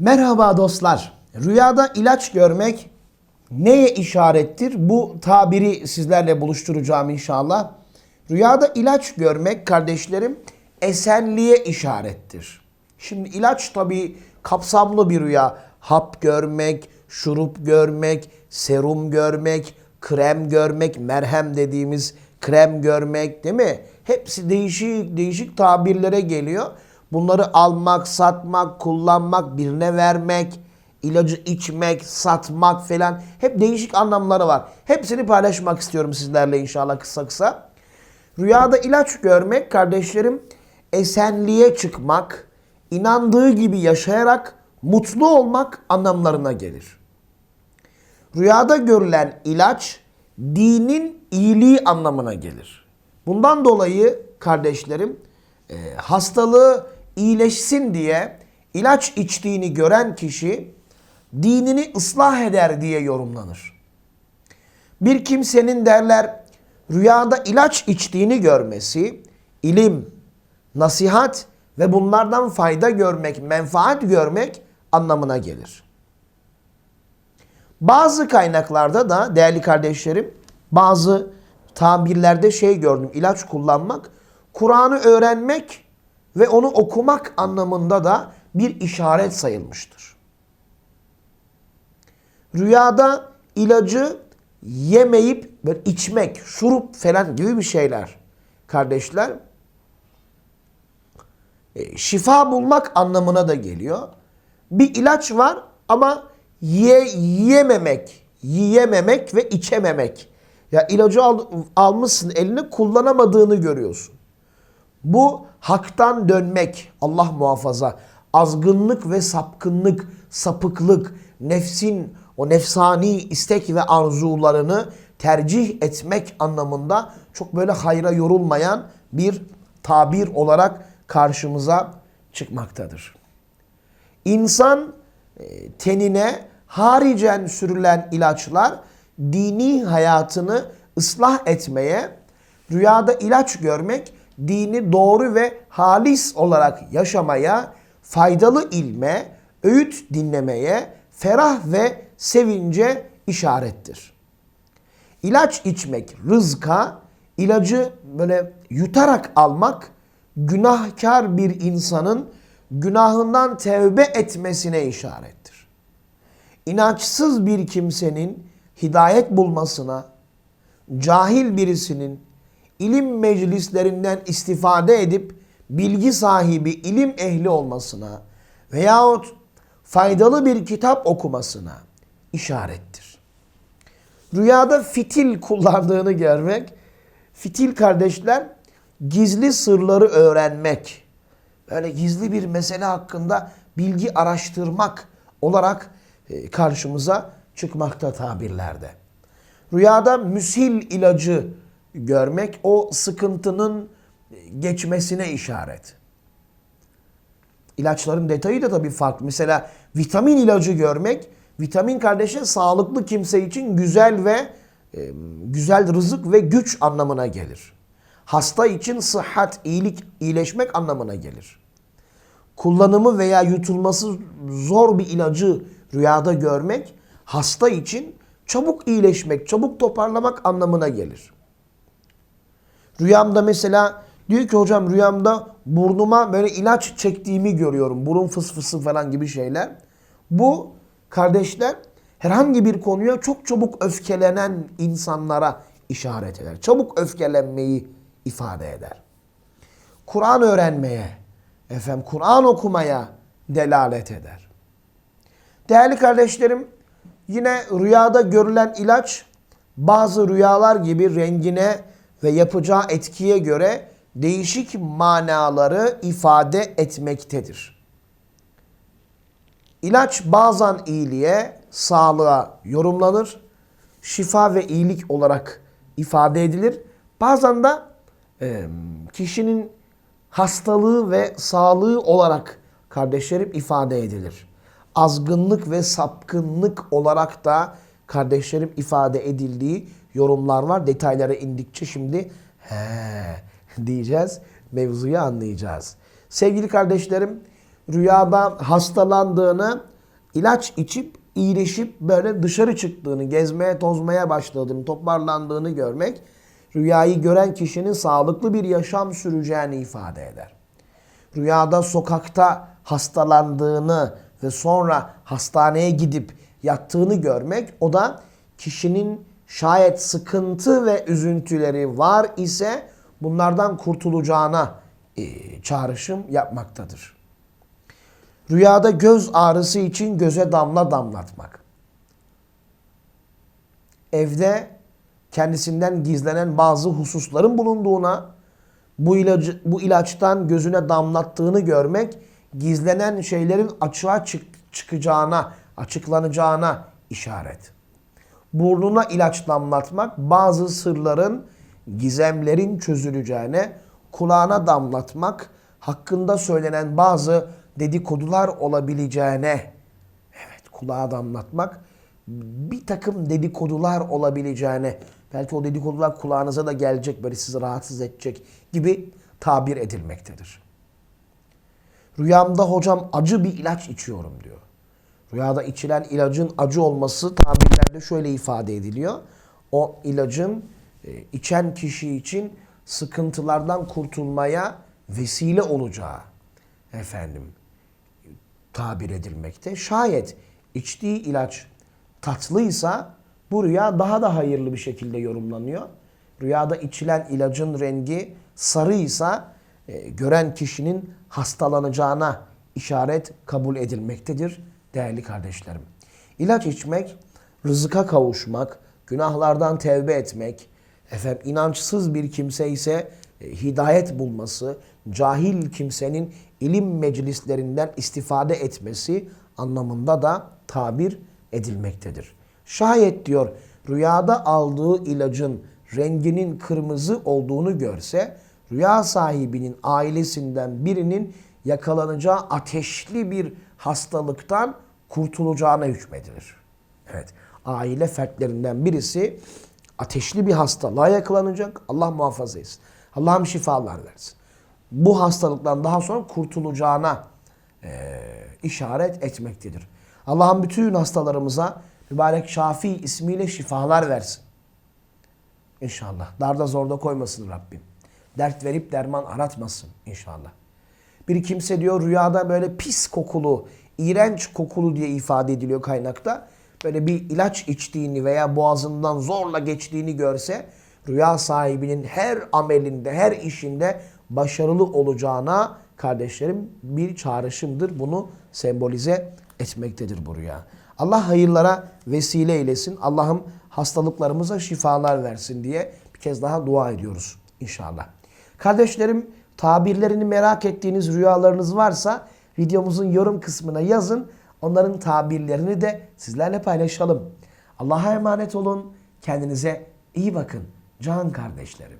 Merhaba dostlar. Rüyada ilaç görmek neye işarettir? Bu tabiri sizlerle buluşturacağım inşallah. Rüyada ilaç görmek kardeşlerim esenliğe işarettir. Şimdi ilaç tabii kapsamlı bir rüya. Hap görmek, şurup görmek, serum görmek, krem görmek, merhem dediğimiz krem görmek değil mi? Hepsi değişik değişik tabirlere geliyor. Bunları almak, satmak, kullanmak, birine vermek, ilacı içmek, satmak falan hep değişik anlamları var. Hepsini paylaşmak istiyorum sizlerle inşallah kısa kısa. Rüyada ilaç görmek kardeşlerim esenliğe çıkmak, inandığı gibi yaşayarak mutlu olmak anlamlarına gelir. Rüyada görülen ilaç dinin iyiliği anlamına gelir. Bundan dolayı kardeşlerim e, hastalığı iyileşsin diye ilaç içtiğini gören kişi dinini ıslah eder diye yorumlanır. Bir kimsenin derler rüyada ilaç içtiğini görmesi ilim, nasihat ve bunlardan fayda görmek, menfaat görmek anlamına gelir. Bazı kaynaklarda da değerli kardeşlerim bazı tabirlerde şey gördüm. ilaç kullanmak, Kur'an'ı öğrenmek ve onu okumak anlamında da bir işaret sayılmıştır. Rüyada ilacı yemeyip böyle içmek, şurup falan gibi bir şeyler kardeşler e, şifa bulmak anlamına da geliyor. Bir ilaç var ama ye, yiyememek, yiyememek ve içememek. Ya ilacı al, almışsın eline kullanamadığını görüyorsun. Bu haktan dönmek Allah muhafaza. Azgınlık ve sapkınlık, sapıklık, nefsin o nefsani istek ve arzularını tercih etmek anlamında çok böyle hayra yorulmayan bir tabir olarak karşımıza çıkmaktadır. İnsan e, tenine haricen sürülen ilaçlar dini hayatını ıslah etmeye, rüyada ilaç görmek dini doğru ve halis olarak yaşamaya, faydalı ilme, öğüt dinlemeye, ferah ve sevince işarettir. İlaç içmek rızka, ilacı böyle yutarak almak günahkar bir insanın günahından tevbe etmesine işarettir. İnançsız bir kimsenin hidayet bulmasına, cahil birisinin ilim meclislerinden istifade edip bilgi sahibi ilim ehli olmasına veyahut faydalı bir kitap okumasına işarettir. Rüyada fitil kullandığını görmek, fitil kardeşler gizli sırları öğrenmek, böyle gizli bir mesele hakkında bilgi araştırmak olarak e, karşımıza çıkmakta tabirlerde. Rüyada müsil ilacı görmek o sıkıntının geçmesine işaret. İlaçların detayı da tabii farklı. Mesela vitamin ilacı görmek, vitamin kardeşi sağlıklı kimse için güzel ve e, güzel rızık ve güç anlamına gelir. Hasta için sıhhat, iyilik, iyileşmek anlamına gelir. Kullanımı veya yutulması zor bir ilacı rüyada görmek hasta için çabuk iyileşmek, çabuk toparlamak anlamına gelir. Rüyamda mesela diyor ki hocam rüyamda burnuma böyle ilaç çektiğimi görüyorum. Burun fısfısı falan gibi şeyler. Bu kardeşler herhangi bir konuya çok çabuk öfkelenen insanlara işaret eder. Çabuk öfkelenmeyi ifade eder. Kur'an öğrenmeye, efendim Kur'an okumaya delalet eder. Değerli kardeşlerim, yine rüyada görülen ilaç bazı rüyalar gibi rengine ve yapacağı etkiye göre değişik manaları ifade etmektedir. İlaç bazen iyiliğe, sağlığa yorumlanır, şifa ve iyilik olarak ifade edilir. Bazen de kişinin hastalığı ve sağlığı olarak kardeşlerim ifade edilir. Azgınlık ve sapkınlık olarak da kardeşlerim ifade edildiği yorumlar var. Detaylara indikçe şimdi he diyeceğiz. Mevzuyu anlayacağız. Sevgili kardeşlerim rüyada hastalandığını ilaç içip iyileşip böyle dışarı çıktığını, gezmeye tozmaya başladığını, toparlandığını görmek rüyayı gören kişinin sağlıklı bir yaşam süreceğini ifade eder. Rüyada sokakta hastalandığını ve sonra hastaneye gidip yattığını görmek o da kişinin şayet sıkıntı ve üzüntüleri var ise bunlardan kurtulacağına e, çağrışım yapmaktadır. Rüyada göz ağrısı için göze damla damlatmak. Evde kendisinden gizlenen bazı hususların bulunduğuna, bu ilacı bu ilaçtan gözüne damlattığını görmek gizlenen şeylerin açığa çık- çıkacağına, açıklanacağına işaret. Burnuna ilaç damlatmak bazı sırların, gizemlerin çözüleceğine, kulağına damlatmak hakkında söylenen bazı dedikodular olabileceğine, evet kulağa damlatmak bir takım dedikodular olabileceğine, belki o dedikodular kulağınıza da gelecek, böyle sizi rahatsız edecek gibi tabir edilmektedir. Rüyamda hocam acı bir ilaç içiyorum diyor. Rüyada içilen ilacın acı olması tabirlerde şöyle ifade ediliyor. O ilacın e, içen kişi için sıkıntılardan kurtulmaya vesile olacağı efendim tabir edilmekte. Şayet içtiği ilaç tatlıysa bu rüya daha da hayırlı bir şekilde yorumlanıyor. Rüyada içilen ilacın rengi sarıysa e, gören kişinin hastalanacağına işaret kabul edilmektedir değerli kardeşlerim. İlaç içmek, rızıka kavuşmak, günahlardan tevbe etmek, efendim inançsız bir kimse ise e, hidayet bulması, cahil kimsenin ilim meclislerinden istifade etmesi anlamında da tabir edilmektedir. Şayet diyor rüyada aldığı ilacın renginin kırmızı olduğunu görse rüya sahibinin ailesinden birinin yakalanacağı ateşli bir hastalıktan kurtulacağına hükmedilir. Evet, aile fertlerinden birisi ateşli bir hastalığa yakalanacak. Allah muhafaza etsin. Allah'ım şifalar versin. Bu hastalıktan daha sonra kurtulacağına e, işaret etmektedir. Allah'ım bütün hastalarımıza mübarek Şafi ismiyle şifalar versin. İnşallah. Darda zorda koymasın Rabbim. Dert verip derman aratmasın inşallah. Bir kimse diyor rüyada böyle pis kokulu, iğrenç kokulu diye ifade ediliyor kaynakta. Böyle bir ilaç içtiğini veya boğazından zorla geçtiğini görse rüya sahibinin her amelinde, her işinde başarılı olacağına kardeşlerim bir çağrışımdır. Bunu sembolize etmektedir bu rüya. Allah hayırlara vesile eylesin. Allah'ım hastalıklarımıza şifalar versin diye bir kez daha dua ediyoruz inşallah. Kardeşlerim tabirlerini merak ettiğiniz rüyalarınız varsa videomuzun yorum kısmına yazın. Onların tabirlerini de sizlerle paylaşalım. Allah'a emanet olun. Kendinize iyi bakın can kardeşlerim.